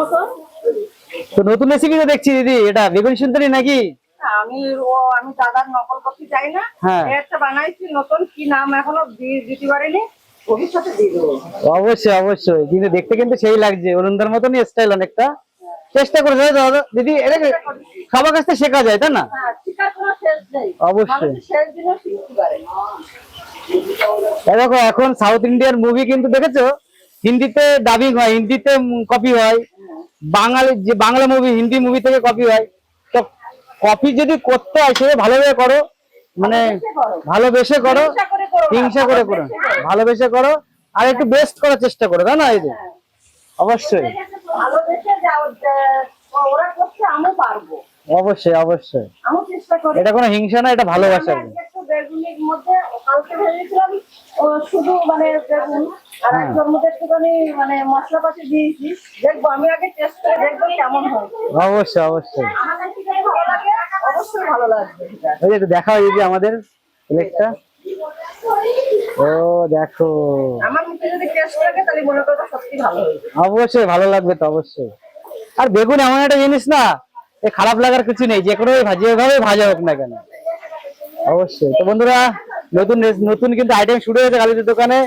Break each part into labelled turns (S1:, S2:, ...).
S1: মতো
S2: তো নতুন রেসিপি তো দেখছি দিদি এটা বেগুন সুন্দরী নাকি?
S1: আমি ও আমি দাদার নকল করতে চাই না। একটা বানাইছি নতুন কি নাম এখনও দিতে পারিনি। ভবিষ্যতে দিয়ে দেবো।
S2: অবশ্যই অবশ্যই। কিন্তু দেখতে কিন্তু সেই লাগছে অরুণদার মতনই স্টাইল অনেকটা। চেষ্টা করে দাদা দাদা দিদি এটা সবার কাছ থেকে শেখা যায় তাই না?
S1: হ্যাঁ
S2: অবশ্যই। দেখো এখন সাউথ ইন্ডিয়ান মুভি কিন্তু দেখেছ? হিন্দিতে ডাবিং হয় হিন্দিতে কপি হয়। বাঙালি যে বাংলা মুভি হিন্দি মুভি থেকে কপি হয় তো কপি যদি করতে হয় সেটা ভালোভাবে করো মানে ভালোবেসে করো
S1: হিংসা করে করো
S2: ভালোবেসে করো। আর একটু বেস্ট করার চেষ্টা করো তাই না এই যে? অবশ্যই। অবশ্যই অবশ্যই। এটা কোনো হিংসা না এটা ভালোবাসা।
S1: মধ্যে কালকে ভেবেছিলাম ও শুধু মানে বেগুন আর
S2: হ্যাঁ।
S1: মধ্যে একটুখানি মানে মশলাপাতি দিয়েছি দেখব আমি আগে টেস্ট করে দেখব কেমন হয়।
S2: অবশ্যই অবশ্যই।
S1: ভালো লাগে? অবশ্যই ভালো লাগবে।
S2: ওই দিদি আমাদের প্লেটটা ও দেখো।
S1: আমার মুখে যদি টেস্ট লাগে তাহলে মনে করব সত্যি ভালো
S2: অবশ্যই ভালো লাগবে তো অবশ্যই। আর বেগুন এমন একটা জিনিস না এ খারাপ লাগার কিছু নেই। যে কোনো ভাজি ভাবে ভাজা হোক না কেন। অবশ্যই। তো বন্ধুরা নতুন নতুন কিন্তু আইটেম শুরু হয়েছে কালীদের দোকানে।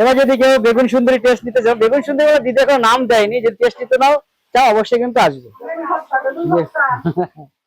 S2: এবার যদি কেউ বেগুন সুন্দরী টেস্ট নিতে চাও বেগুন সুন্দরী দিদি এখনও নাম দেয়নি যদি টেস্ট নিতে নাও চাও অবশ্যই কিন্তু আসবে।